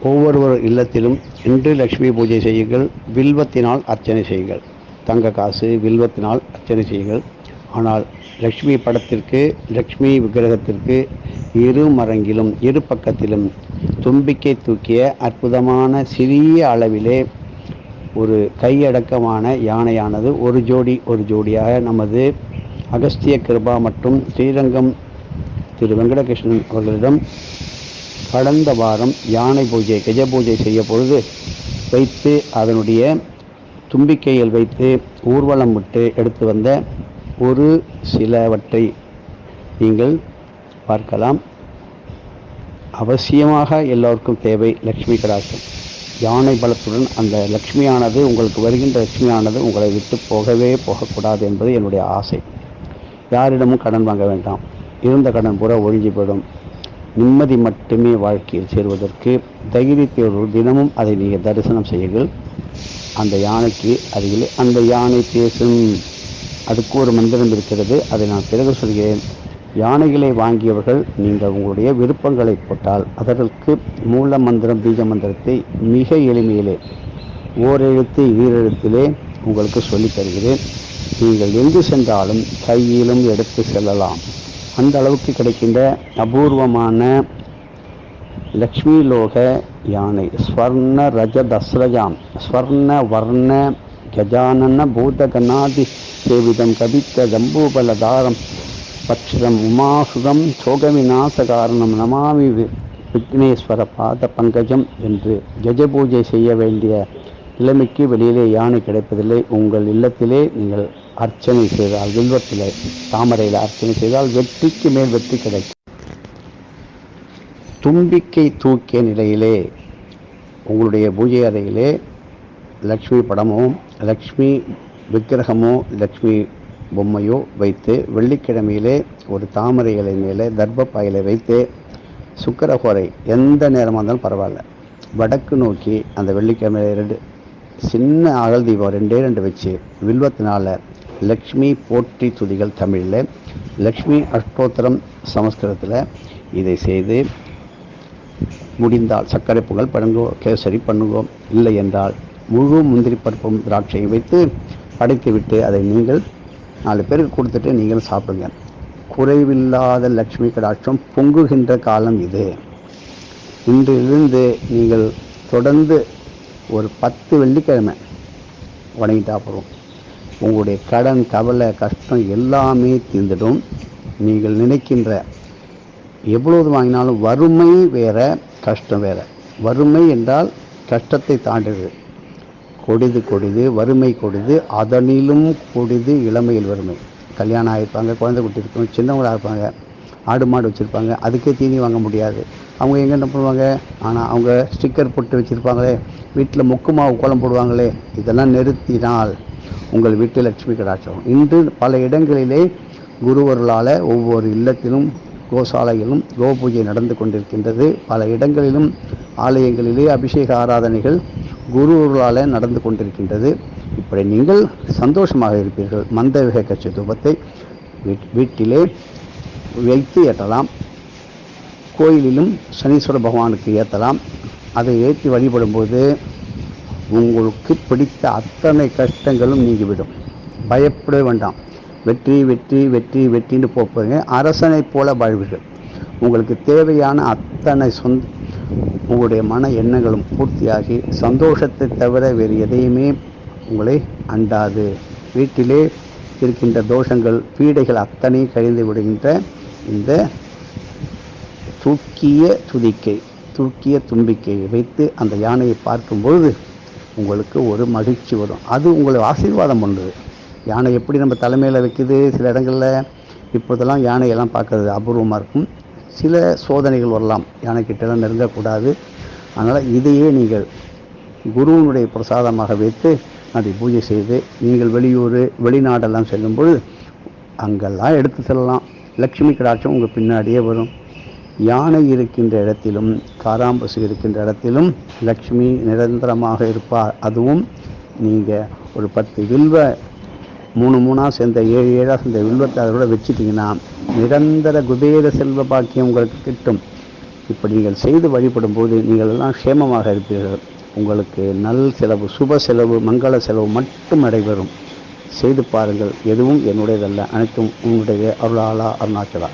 ஒவ்வொருவர் இல்லத்திலும் இன்று லக்ஷ்மி பூஜை செய்யுங்கள் வில்வத்தினால் அர்ச்சனை செய்யுங்கள். தங்க காசு வில்வத்தினால் அர்ச்சனை செய்யுங்கள். ஆனால் லக்ஷ்மி படத்திற்கு லக்ஷ்மி விக்கிரகத்திற்கு இரு மரங்கிலும் இரு பக்கத்திலும் தும்பிக்கை தூக்கிய அற்புதமான சிறிய அளவிலே ஒரு கையடக்கமான யானையானது ஒரு ஜோடி ஒரு ஜோடியாக நமது அகஸ்திய கிருபா மற்றும் ஸ்ரீரங்கம் திரு வெங்கடகிருஷ்ணன் அவர்களிடம் கடந்த வாரம் யானை பூஜை கஜ பூஜை செய்ய பொழுது வைத்து அதனுடைய தும்பிக்கையில் வைத்து ஊர்வலம் விட்டு எடுத்து வந்த ஒரு சிலவற்றை நீங்கள் பார்க்கலாம். அவசியமாக எல்லோருக்கும் தேவை லக்ஷ்மி கடாட்சம். யானை பலத்துடன் அந்த லக்ஷ்மியானது உங்களுக்கு வருகின்ற லக்ஷ்மியானது உங்களை விட்டு போகவே போகக்கூடாது என்பது என்னுடைய ஆசை. யாரிடமும் கடன் வாங்க வேண்டாம். இருந்த கடன் பூரா ஒழிஞ்சு போயிடும். நிம்மதி மட்டுமே வாழ்க்கையில் சேருவதற்கு தைரியத்தோடு தினமும் அதை நீங்கள் தரிசனம் செய்யுங்கள். அந்த யானைக்கு அருகில் அந்த யானை பேசும். அதுக்கு ஒரு மந்திரம் இருக்கிறது. அதை நான் பிறகு சொல்கிறேன். யானைகளை வாங்கியவர்கள் நீங்கள் உங்களுடைய விருப்பங்களை போட்டால் அதற்கு மூல மந்திரம் பீஜ மந்திரத்தை மிக எளிமையிலே ஓரெழுத்து ஈரெழுத்திலே உங்களுக்கு சொல்லித் தருகிறேன். நீங்கள் எங்கு சென்றாலும் கையிலும் எடுத்து செல்லலாம். அந்த அளவுக்கு கிடைக்கின்ற அபூர்வமான லக்ஷ்மி லோக யானை. ஸ்வர்ண ரஜ தஸ்ரஜாம். ஸ்வர்ண வர்ண கஜானன பூதகநாதி சேவிதம் கவித்த ஜம்பூபலதாரம் பக்ஷரம் உமாசுதம் சோகவிநாச காரணம் நமாமி வி- விக்னேஸ்வர பாத பங்கஜம் என்று கஜ பூஜை செய்ய வேண்டிய நிலைமைக்கு வெளியிலே யானை கிடைப்பதில்லை. உங்கள் இல்லத்திலே நீங்கள் அர்ச்சனை செய்தால் வெல்வத்தில் தாமரையில் அர்ச்சனை செய்தால் வெற்றிக்கு மேல் வெற்றி கிடைக்கும். தும்பிக்கை தூக்கிய நிலையிலே உங்களுடைய பூஜை அறையிலே லக்ஷ்மி படமோ லக்ஷ்மி விக்கிரகமோ லக்ஷ்மி பொம்மையோ வைத்து வெள்ளிக்கிழமையிலே ஒரு தாமரை இலை மேலே தர்ப்பப்பாயிலை வைத்து சுக்கரகோரை எந்த நேரமாக இருந்தாலும் பரவாயில்ல. வடக்கு நோக்கி அந்த வெள்ளிக்கிழமையில ரெண்டு சின்ன அகல் தீபம் ரெண்டே ரெண்டு வச்சு வில்வத்தினால லக்ஷ்மி போற்றி துதிகள் தமிழில். லக்ஷ்மி அஷ்டோத்திரம் சமஸ்கிருதத்தில் இதை செய்து முடிந்தால் சர்க்கரை புகழ் பண்ணுங்கோ கேசரி பண்ணுங்கோ. இல்லை என்றால் முழு முந்திரி பருப்பும் திராட்சையும் வைத்து படைத்துவிட்டு அதை நீங்கள் நாலு பேருக்கு கொடுத்துட்டு நீங்கள் சாப்பிடுங்க. குறைவில்லாத லக்ஷ்மி கடாட்சம் பொங்குகின்ற காலம் இது. இன்றிலிருந்து நீங்கள் தொடர்ந்து ஒரு பத்து வெள்ளிக்கிழமை வணங்கிட்டா போகிறோம் உங்களுடைய கடன் கவலை கஷ்டம் எல்லாமே தீர்ந்துடும். நீங்கள் நினைக்கின்ற எவ்வளவு வாங்கினாலும் வறுமை வேற கஷ்டம் வேற. வறுமை என்றால் கஷ்டத்தை தாண்டுது. கொடிது கொடிது வறுமை கொடிது அதனிலும் கொடிது இளமையில் வறுமை. கல்யாணம் ஆகிருப்பாங்க குழந்தை குட்டி இருக்கும் சின்னவங்களாக இருப்பாங்க ஆடு மாடு வச்சுருப்பாங்க அதுக்கே தீனி வாங்க முடியாது. அவங்க எங்கே என்ன பண்ணுவாங்க? ஆனால் அவங்க ஸ்டிக்கர் போட்டு வச்சுருப்பாங்களே வீட்டில் மொக்கு மாவு கோலம் போடுவாங்களே இதெல்லாம் நிறுத்தினால் உங்கள் வீட்டு லட்சுமி கடாட்சம். இன்று பல இடங்களிலே குருவர்களால் ஒவ்வொரு இல்லத்திலும் கோசாலையிலும் கோபூஜை நடந்து கொண்டிருக்கின்றது. பல இடங்களிலும் ஆலயங்களிலே அபிஷேக ஆராதனைகள் குருவர்களால் நடந்து கொண்டிருக்கின்றது. இப்படி நீங்கள் சந்தோஷமாக இருப்பீர்கள். மந்தவிக கட்சி தூபத்தை வீட்டிலே வைத்து ஏற்றலாம். கோயிலிலும் சனீஸ்வர பகவானுக்கு ஏற்றலாம். அதை ஏற்றி வழிபடும்போது உங்களுக்கு பிடித்த அத்தனை கஷ்டங்களும் நீங்கிவிடும். பயப்பட வேண்டாம். வெற்றி வெற்றி வெற்றி வெற்றின்னு போப்பதுங்க அரசனைப் போல வாழ்வீர்கள். உங்களுக்கு தேவையான அத்தனை சொந்த உங்களுடைய மன எண்ணங்களும் பூர்த்தியாகி சந்தோஷத்தை தவிர வேறு எதையுமே உங்களை அண்டாது. வீட்டிலே இருக்கின்ற தோஷங்கள் பீடைகள் அத்தனையும் கழிந்து விடுகின்ற இந்த தூக்கிய துதிக்கை தூக்கிய தும்பிக்கையை வைத்து அந்த யானையை பார்க்கும்பொழுது உங்களுக்கு ஒரு மகிழ்ச்சி வரும். அது உங்களை ஆசீர்வாதம் பண்ணுது. யானை எப்படி நம்ம தலைமையில் வைக்குது? சில இடங்களில் இப்போதெல்லாம் யானையெல்லாம் பார்க்கறது அபூர்வமாக இருக்கும். சில சோதனைகள் வரலாம். யானைக்கிட்டெல்லாம் நெருங்கக்கூடாது. அதனால் இதையே நீங்கள் குருவினுடைய பிரசாதமாக வைத்து அதை பூஜை செய்து நீங்கள் வெளியூர் வெளிநாடெல்லாம் செல்லும்பொழுது அங்கெல்லாம் எடுத்து செல்லலாம். லக்ஷ்மி கடாட்சம் உங்கள் பின்னாடியே வரும். யானை இருக்கின்ற இடத்திலும் காராம்பசு இருக்கின்ற இடத்திலும் லக்ஷ்மி நிரந்தரமாக இருப்பார். அதுவும் நீங்கள் ஒரு பத்து வில்வ மூணு மூணாக சேர்ந்த ஏழு ஏழாக சேர்ந்த வில்வத்தை அதோட வச்சுட்டிங்கன்னா நிரந்தர குபேர செல்வ பாக்கியம் உங்களுக்கு கிட்டும். இப்படி நீங்கள் செய்து வழிபடும் போது நீங்கள் எல்லாம் க்ஷேமமாக இருப்பீர்கள். உங்களுக்கு நல் செலவு சுப செலவு மங்கள செலவு மட்டும் நடைபெறும். செய்து பாருங்கள். எதுவும் என்னுடையதல்ல. அனைத்தும் உங்களுடைய அருளாளா அருணாச்சலா.